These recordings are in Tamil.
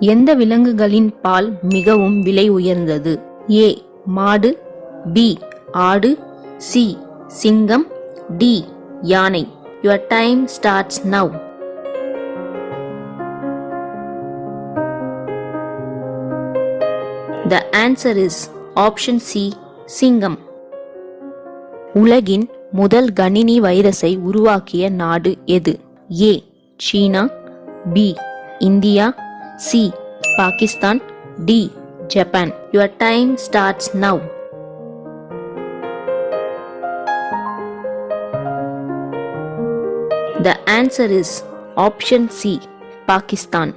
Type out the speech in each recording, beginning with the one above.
எந்த விலங்குகளின் பால் மிகவும் விலை உயர்ந்தது? ஏ மாடு பி ஆடு சி சிங்கம் டி யானை. Your time starts now the answer is option C சிங்கம். உலகின் முதல் கணினி வைரஸை உருவாக்கிய நாடு எது? A China B India C Pakistan. D Japan. Your time starts now the answer is option C Pakistan.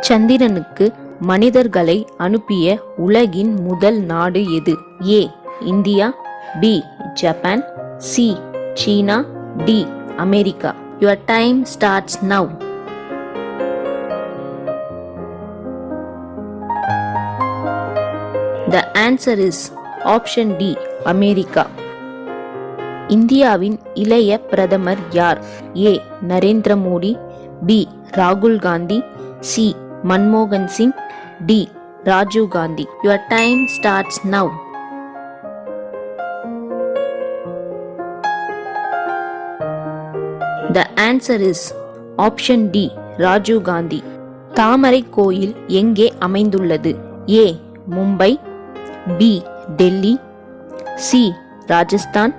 சந்திரனுக்கு மனிதர்களை அனுப்பிய உலகின் முதல் நாடு எது? A India. B Japan. C China. D America. Your time starts now the answer is option D America இந்தியாவின் இளைய பிரதமர் யார்? ஏ நரேந்திர மோடி பி ராகுல் காந்தி சி மன்மோகன் Singh D Rajiv Gandhi. Your time starts now the answer is option D Rajiv Gandhi. தாமரை கோயில் எங்கே அமைந்துள்ளது? ஏ Mumbai B Delhi C Rajasthan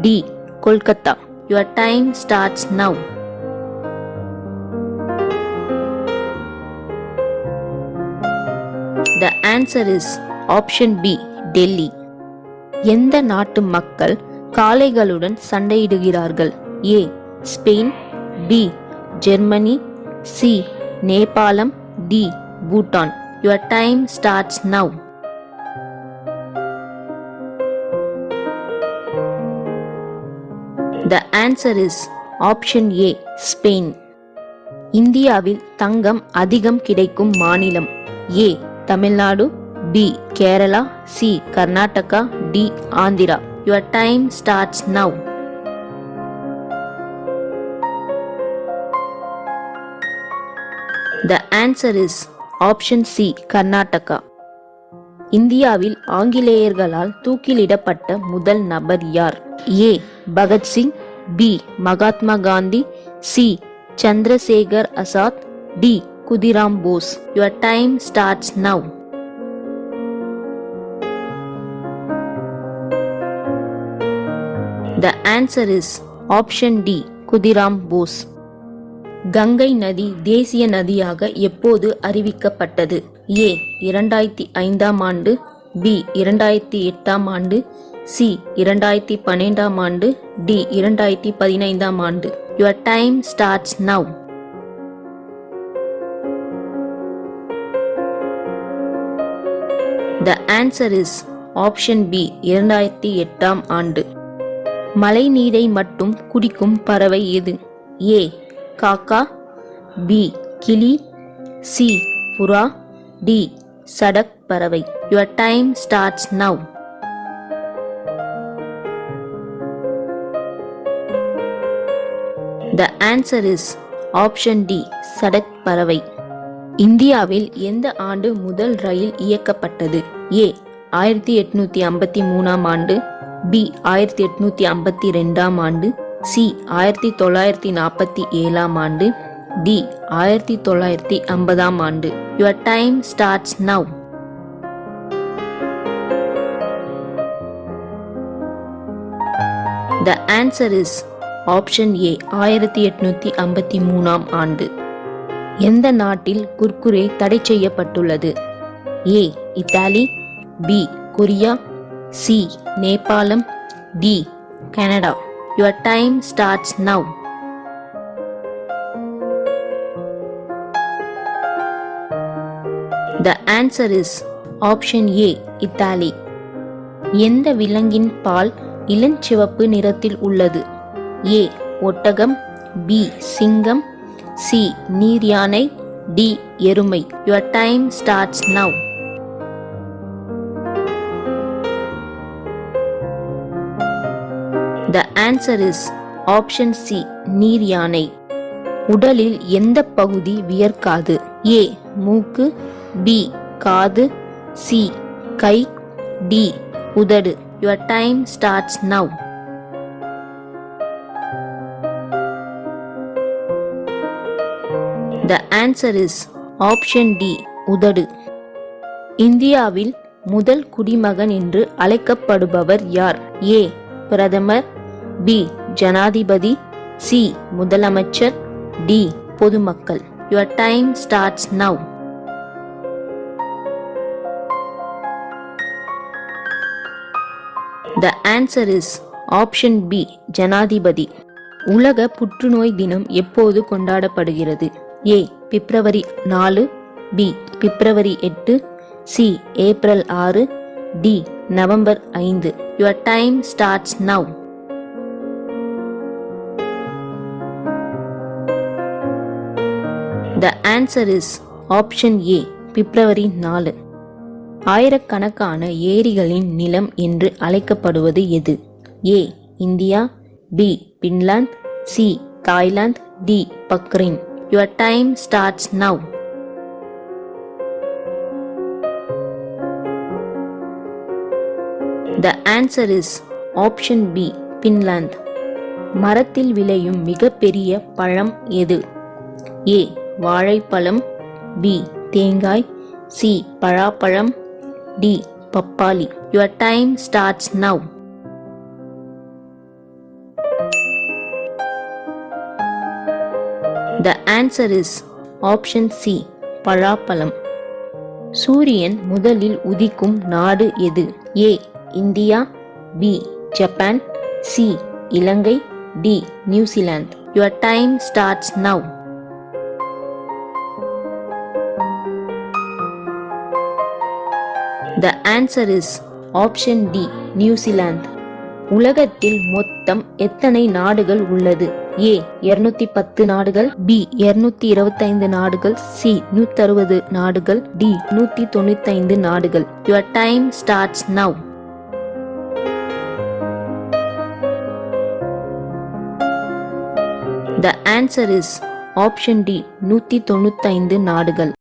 D Kolkata your time starts now the answer is option B Delhi எந்த நாட்டு மக்கள் காளைகளுடன் சண்டையிடுகிறார்கள்? ஏ Spain B Germany C Nepal D Bhutan your time starts now the answer is option A Spain இந்தியாவில் தங்கம் அதிகம் கிடைக்கும் மாநிலம் ஏ Tamil Nadu B Kerala C Karnataka D Andhra. Your time starts now the answer is option C Karnataka. இந்தியாவில் ஆங்கிலேயர்களால் தூக்கிலிடப்பட்ட முதல் நபர் யார்? A Bhagat Singh B Mahatma Gandhi. C Chandrasekhar Azad. D Khudiram Bose. Your time starts now the answer is option D Khudiram Bose. Ganga நதி தேசிய நதியாக எப்போது அறிவிக்கப்பட்டது? ஏ இரண்டாயிரத்தி ஐந்தாம் ஆண்டு. பி இரண்டாயிரத்தி எட்டாம் ஆண்டு. சி இரண்டாயிரத்தி பன்னெண்டாம் ஆண்டு டி இரண்டாயிரத்தி பதினைந்தாம் ஆண்டு. Your time starts now the answer is option B இரண்டாயிரத்தி எட்டாம் ஆண்டு. மழை நீரை மட்டும் குடிக்கும் பறவை எது? ஏ காக்கா. பி கிளி. சி புறா. டி சடக் பறவை. Your time starts now the answer is option D Sadak பறவை. இந்தியாவில் எந்த ஆண்டு முதல் ரயில் இயக்கப்பட்டது? ஏ ஆயிரத்தி எட்நூத்தி ஐம்பத்தி மூணாம் ஆண்டு பி ஆயிரத்தி எட்நூத்தி ஐம்பத்தி ரெண்டாம் ஆண்டு சி ஆயிரத்தி தொள்ளாயிரத்தி நாற்பத்தி ஏழாம் ஆண்டு டி ஆயிரத்தி தொள்ளாயிரத்தி ஐம்பதாம் ஆண்டு. Your time starts now the answer is option A ஆயிரத்தி எட்நூத்தி ஐம்பத்தி மூணாம் ஆண்டு. எந்த நாட்டில் குர்குரே தடை செய்யப்பட்டுள்ளது? A Italy B Korea C Nepal D Canada. Your time starts now the answer is option A Italy எந்த விலங்கின் பால் இளஞ்சிவப்பு நிறத்தில் உள்ளது? ஏ ஒட்டகம் பி சிங்கம் சி நீர் யானை டி எருமை. Your time starts now the answer is option C நீர் யானை உடலில் எந்த பகுதி வியர்க்காது? ஏ மூக்கு பி காது சி கை டி உதடு. Your time starts now the answer is option D உதடு. இந்தியாவில் முதல் குடிமகன் என்று அழைக்கப்படுபவர் யார்? ஏ பிரதமர். பி ஜனாதிபதி. சி முதலமைச்சர். டி பொதுமக்கள். Your time starts now the answer is option B ஜனாதிபதி. உலக புற்றுநோய் தினம் எப்போது கொண்டாடப்படுகிறது? ஏ பிப்ரவரி நாலு பி பிப்ரவரி எட்டு சி ஏப்ரல் ஆறு டி நவம்பர் ஐந்து. Your time starts now the answer is option A February நாலு. ஆயிரக்கணக்கான ஏரிகளின் நிலம் என்று அழைக்கப்படுவது எது? A India B Finland C Thailand D Bahrain. Your time starts now the answer is option B Finland மரத்தில் விளையும் மிகப்பெரிய பழம் எது? ஏ வாழைப்பழம். பி தேங்காய். சி பழாப்பழம் டி பப்பாளி. Your time starts now the answer is option C பழாப்பழம் சூரியன் முதலில் உதிக்கும் நாடு எது? A India. B Japan. C Ilankai. D New Zealand your time starts now the answer is option D New Zealand உலகத்தில் மொத்தம் எத்தனை நாடுகள் உள்ளது? ஏ இருநூத்தி பத்து நாடுகள் பி இருநூத்தி இருபத்தைந்து நாடுகள் சி நூத்தி அறுபது நாடுகள் டி நூத்தி தொண்ணூத்தி ஐந்து நாடுகள். Your time starts now the answer is option D நூத்தி தொண்ணூத்தைந்து நாடுகள்.